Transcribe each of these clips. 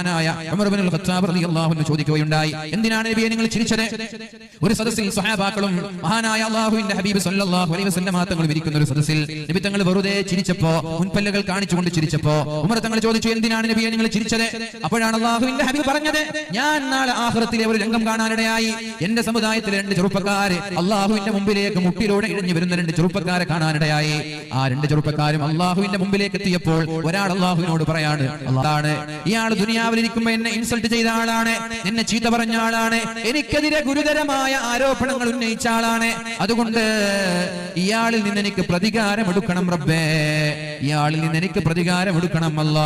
മഹാനായ ഖത്താബ് ചോദിക്കുകയുണ്ടായി. എന്തിനാണ് നബിയെ നിങ്ങൾ ചിരിച്ചത്? ഒരു സദസ്സിൽ സ്വഹാബാക്കളും മഹാനായ അള്ളാഹുവിന്റെ ഹബീബ് സല്ലല്ലാഹു അലൈഹി ഇരിക്കുന്ന ഒരു സദസ്സിൽ നബി തങ്ങൾ വെറുതെ ചിരിച്ചപ്പോ മുൻപല്ലുകൾ കാണിച്ചുകൊണ്ട് ചിരിച്ചപ്പോ ഉമർ തങ്ങൾ ചോദിച്ചു എന്തിനാണ് നബിയെ നിങ്ങൾ ചിരിച്ചത്? അപ്പോഴാണ് അള്ളാഹുവിന്റെ ഹബീബ് പറഞ്ഞത് ഞാൻ നാളെ ആഹ്റത്തിലെ ഒരു രംഗം കാണാനിടയായി. എന്റെ സമുദായത്തിലെ രണ്ട് ചെറുപ്പക്കാര് അള്ളാഹുവിന്റെ മുമ്പിലേക്ക് മുട്ടിലൂടെ ഇഴഞ്ഞു വരുന്ന രണ്ട് ചെറുപ്പക്കാരെ കാണാനിടയായി. ആ രണ്ട് ചെറുപ്പക്കാരും അള്ളാഹുവിന്റെ മുമ്പിലേക്ക് എത്തിയപ്പോൾ ഒരാൾ അള്ളാഹുവിനോട് പറയാണ് അള്ളാഹാണ് ഇയാൾ ദുനിയാവിൽ ഇരിക്കുമ്പോ എന്നെ ഇൻസൾട്ട് ചെയ്ത ആളാണ്. എന്നെ ചീത്ത പറഞ്ഞ ആളാണ്. എനിക്കെതിരെ ഗുരുതരമായ ആരോപണങ്ങൾ ഉന്നയിച്ച ആളാണ്. അതുകൊണ്ട് ഇയാളിൽ നിന്ന് എനിക്ക് പ്രതികാരം എടുക്കണം റബ്ബേ. ഇയാളിൽ നിന്ന് എനിക്ക് പ്രതികാരം എടുക്കണം അല്ല.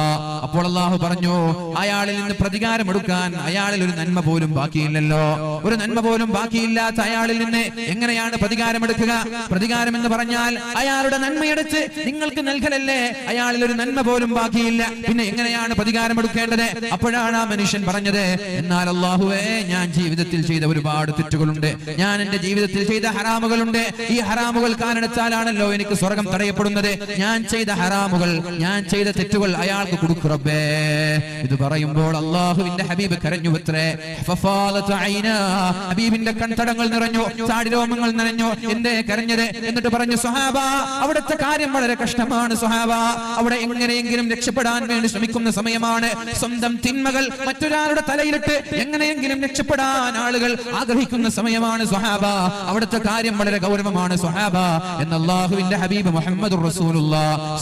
അപ്പോൾ അള്ളാഹു പറഞ്ഞു അയാളിൽ നിന്ന് പ്രതികാരം എടുക്കാൻ അയാളിൽ ഒരു നന്മ പോലും ബാക്കിയില്ലല്ലോ. ഒരു നന്മ പോലും ബാക്കിയില്ലാത്ത അയാളിൽ നിന്ന് എങ്ങനെയാണ് പ്രതികാരം എടുക്കുക? പ്രതികാരം എന്ന് പറഞ്ഞാൽ അയാളുടെ നന്മയെടുത്ത് നിങ്ങൾക്ക് നൽകലല്ലേ? അയാളിൽ ഒരു നന്മ പോലും ബാക്കിയില്ല. പിന്നെ എങ്ങനെയാണ് പ്രതികാരം എടുക്കേണ്ടത്? അപ്പോഴാണ് ആ മനുഷ്യൻ പറഞ്ഞത് എന്നാൽ അള്ളാഹുവേ ഞാൻ ജീവിതത്തിൽ ചെയ്ത ഒരുപാട് തെറ്റുകളുണ്ട്. ഞാൻ എന്റെ ജീവിതത്തിൽ ചെയ്ത ഹറാമുകളുണ്ട്. ഈ ഹറാമുകൾ കാരണത്താലാണല്ലോ എനിക്ക് സ്വർഗം തടയപ്പെടുന്നത്. ഞാൻ ചെയ്ത ഹറാമുകൾ ഞാൻ ചെയ്ത തെറ്റുകൾ അയാൾക്ക് കൊടുക്കുറബേ ഇത് പറയുമ്പോൾ അള്ളാഹുവിന്റെ ഹബീബ് കരഞ്ഞു അത്രേ. ഹബീബിന്റെ കൺതടങ്ങൾ നിറഞ്ഞു ചാടിരോമങ്ങൾ നിറഞ്ഞു. എന്തേ കരഞ്ഞത്? എന്നിട്ട് പറഞ്ഞു സുഹാബ അവിടുത്തെ കാര്യം വളരെ കഷ്ടമാണ് സുഹാബ. അവിടെ എങ്ങനെയെങ്കിലും രക്ഷപ്പെടാൻ വേണ്ടി ശ്രമിക്കുന്ന സമയമാണ്. സ്വന്തം തിന്മകൾ മറ്റൊരാളുടെ തലയിലിട്ട് എങ്ങനെയെങ്കിലും രക്ഷപ്പെടാൻ ആളുകൾ ആഗ്രഹിക്കുന്ന സമയമാണ് സുഹാബ അവിടുത്തെ കാര്യം വളരെ ഗൗരവമാണ് സുഹാബ എന്ന് അള്ളാഹുവിന്റെ ഹബീബ് മുഹമ്മദ്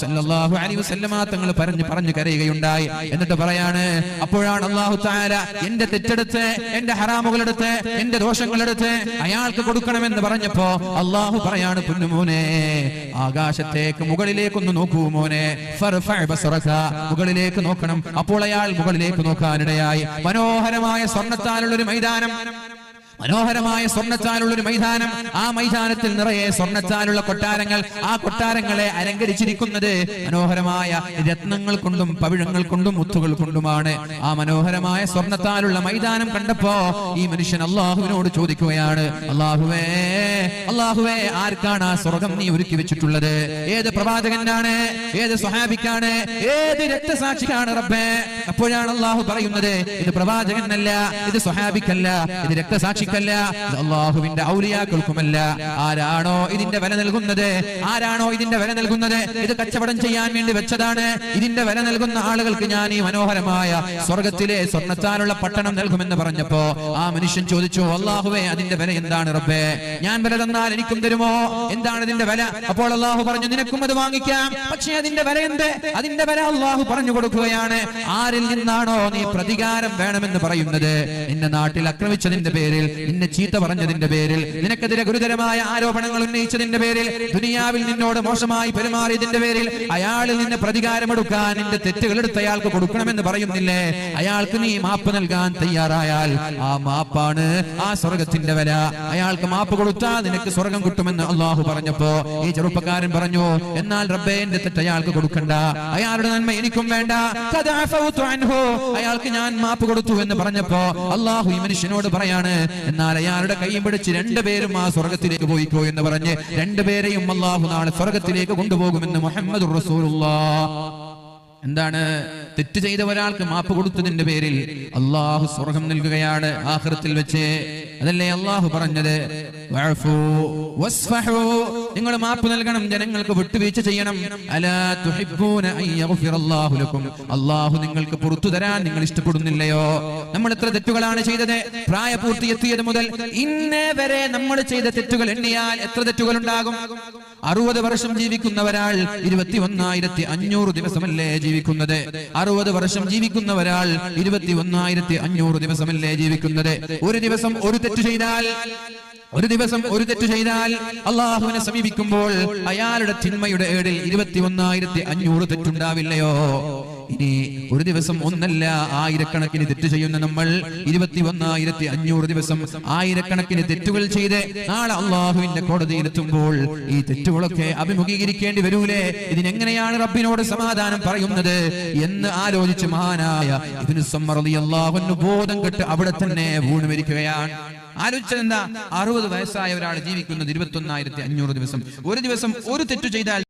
സല്ലല്ലാഹു അലൈഹി വസല്ലമ തങ്ങൾ പറഞ്ഞു പറഞ്ഞു കരയുകയുണ്ടായി. എന്നിട്ട് പറയാണ് അപ്പോഴാണ് അള്ളാഹു താര എന്റെ തെറ്റെടുത്ത് എന്റെ ഹറാമുകളെടുത്ത് എന്റെ ദോഷങ്ങളെടുത്ത് അയാൾക്ക് കൊടുക്കണമെന്ന് പറഞ്ഞപ്പോ അള്ളാഹു പറയാണ് കുഞ്ഞുമോനെ ആകാശത്തേക്ക് മുകളിലേക്കൊന്ന് നോക്കൂ മോനെ. മുകളിലേക്ക് നോക്കണം. അപ്പോൾ അയാൾ മുകളിലേക്ക് നോക്കാനിടയായി മനോഹരമായ സ്വർണത്താലുള്ള ഒരു മൈതാനം. മനോഹരമായ സ്വർണച്ചാലുള്ള ഒരു മൈതാനം. ആ മൈതാനത്തിൽ നിറയെ സ്വർണച്ചാലുള്ള കൊട്ടാരങ്ങൾ. ആ കൊട്ടാരങ്ങളെ അലങ്കരിച്ചിരിക്കുന്നത് മനോഹരമായ രത്നങ്ങൾ കൊണ്ടും പവിഴങ്ങൾ കൊണ്ടും മുത്തുകൾ കൊണ്ടുമാണ്. ആ മനോഹരമായ സ്വർണത്താലുള്ള മൈതാനം കണ്ടപ്പോ ഈ മനുഷ്യൻ അള്ളാഹുവിനോട് ചോദിക്കുകയാണ് അള്ളാഹുവേ അള്ളാഹുവേ ആർക്കാണ് ആ സ്വർഗം നീ ഒരുക്കി വെച്ചിട്ടുള്ളത്? ഏത് പ്രവാചകനാണ്? ഏത് സ്വഹാബിക്കാണ്? ഏത് രക്തസാക്ഷിക്കാണ് റബ്ബേ? അപ്പോഴാണ് അള്ളാഹു പറയുന്നത് ഇത് പ്രവാചകനല്ല ഇത് സ്വഹാബിക്കല്ല ഇത് രക്തസാക്ഷിക്കല്ല ഇത് അള്ളാഹുവിന്റെ ഔലിയാക്കൾക്കുമല്ല. ആരാണോ ഇതിന്റെ വില നൽകുന്നത്? ആരാണോ ഇതിന്റെ വില നൽകുന്നത്? ഇത് കച്ചവടം ചെയ്യാൻ വേണ്ടി വെച്ചതാണ്. ഇതിന്റെ വില നൽകുന്ന ആളുകൾക്ക് ഞാൻ ഈ മനോഹരമായ സ്വർഗത്തിലെ സ്വർണത്താലുള്ള പട്ടണം നൽകുമെന്ന് പറഞ്ഞപ്പോ ആ മനുഷ്യൻ ചോദിച്ചു അള്ളാഹുവേ അതിന്റെ വില എന്താണ് റബ്ബേ? ഞാൻ വില തന്നാൽ എനിക്കും തരുമോ? എന്താണ് ഇതിന്റെ വില? അപ്പോൾ അള്ളാഹു പറഞ്ഞു നിനക്കും അത് വാങ്ങിക്കാം. പക്ഷേ അതിന്റെ വില എന്ത്? അതിന്റെ വില അള്ളാഹു പറഞ്ഞു കൊടുക്കുകയാണ്. ആരിൽ നിന്നാണോ നീ പ്രതികാരം വേണമെന്ന് പറയുന്നത്? നിന്റെ നാട്ടിൽ ആക്രമിച്ചതിന്റെ പേരിൽ നിന്നെ ചീത്ത പറഞ്ഞതിന്റെ പേരിൽ. നിനക്കെതിരെ ഗുരുതരമായ ആരോപണങ്ങൾ ഉന്നയിച്ചതിന്റെ പേരിൽ. ദുനിയാവിൽ നിന്നോട് മോശമായി പെരുമാറിയതിന്റെ പേരിൽ. അയാളിൽ നിന്ന് പ്രതികാരമെടുക്കാൻ നിന്റെ തെറ്റുകൾ എടുത്ത് അയാൾക്ക് കൊടുക്കണമെന്ന് പറയുന്നില്ലേ? അയാൾക്ക് നീ മാപ്പ് നൽകാൻ തയ്യാറായാൽ ആ മാപ്പാണ് ആ സ്വർഗത്തിന്റെ വില. അയാൾക്ക് മാപ്പ് കൊടുത്താൽ നിനക്ക് സ്വർഗം കിട്ടുമെന്ന് അള്ളാഹു പറഞ്ഞപ്പോ ഈ ചെറുപ്പക്കാരൻ പറഞ്ഞു എന്നാൽ റബ്ബേന്റെ തെറ്റ് അയാൾക്ക് കൊടുക്കണ്ട. അയാളുടെ നന്മ എനിക്കും വേണ്ട. അയാൾക്ക് ഞാൻ മാപ്പ് കൊടുത്തു എന്ന് പറഞ്ഞപ്പോ അള്ളാഹു ഈ മനുഷ്യനോട് പറയാണ് എന്നാൽ അയാളുടെ കൈ പിടിച്ച് രണ്ടുപേരും ആ സ്വർഗത്തിലേക്ക് പോയിക്കോ എന്ന് പറഞ്ഞ് രണ്ടുപേരെയും അള്ളാഹു നാളെ സ്വർഗത്തിലേക്ക് കൊണ്ടുപോകുമെന്ന് മുഹമ്മദ് എന്താണ്? തെറ്റ് ചെയ്ത ഒരാൾക്ക് മാപ്പ് കൊടുത്തതിന്റെ പേരിൽ അള്ളാഹു സ്വർഗം നൽകുകയാണ് ആഹൃത്തിൽ വെച്ച്. അതല്ലേ അള്ളാഹു പറഞ്ഞത്. നിങ്ങൾ മാപ്പ് നൽകണം ജനങ്ങൾക്ക് വിട്ടുവീഴ്ച ചെയ്യണം. അള്ളാഹു നിങ്ങൾക്ക് പുറത്തു തരാൻ നിങ്ങൾ ഇഷ്ടപ്പെടുന്നില്ലയോ? നമ്മൾ എത്ര തെറ്റുകളാണ് ചെയ്തത്. പ്രായപൂർത്തി എത്തിയത് മുതൽ ഇന്നേ വരെ നമ്മൾ ചെയ്ത തെറ്റുകൾ എണ്ണിയാൽ എത്ര തെറ്റുകൾ ഉണ്ടാകും അറുപത് വർഷം ജീവിക്കുന്ന ഒരാൾ ഇരുപത്തി ഒന്നായിരത്തി അഞ്ഞൂറ് ദിവസമല്ലേ ജീവിക്കുന്നത്? അറുപത് വർഷം ജീവിക്കുന്ന ഒരാൾ ഇരുപത്തി ഒന്നായിരത്തി അഞ്ഞൂറ് ദിവസമല്ലേ ജീവിക്കുന്നത്? ഒരു ദിവസം ഒരു ചെയ്താൽ ഒരു ദിവസം ഒരു തെറ്റ് ചെയ്താൽ അള്ളാഹുവിനെ സമീപിക്കുമ്പോൾ അയാളുടെ തിന്മയുടെ ഏടിൽ ഇരുപത്തി ഒന്നായിരത്തി അഞ്ഞൂറ് തെറ്റുണ്ടാവില്ലയോ? ഇനി ഒരു ദിവസം ഒന്നല്ല ആയിരക്കണക്കിന് തെറ്റ് ചെയ്യുന്ന നമ്മൾ ഇരുപത്തി ഒന്നായിരത്തി അഞ്ഞൂറ് ദിവസം ആയിരക്കണക്കിന് തെറ്റുകൾ ചെയ്ത് നാളെ അള്ളാഹുവിന്റെ കോടതിയിലെത്തുമ്പോൾ ഈ തെറ്റുകളൊക്കെ അഭിമുഖീകരിക്കേണ്ടി വരൂലേ? ഇതിനെങ്ങനെയാണ് റബ്ബിനോട് സമാധാനം പറയുന്നത് എന്ന് ആലോചിച്ച് മഹാനായ അൻഹു ബോധം കെട്ട് അവിടെ തന്നെ വീണ് മരിക്കുകയാണ്. ആലോചിച്ചത് എന്താ അറുപത് വയസ്സായ ഒരാൾ ജീവിക്കുന്നത് ഇരുപത്തി ഒന്നായിരത്തി അഞ്ഞൂറ് ദിവസം. ഒരു ദിവസം ഒരു തെറ്റു ചെയ്താൽ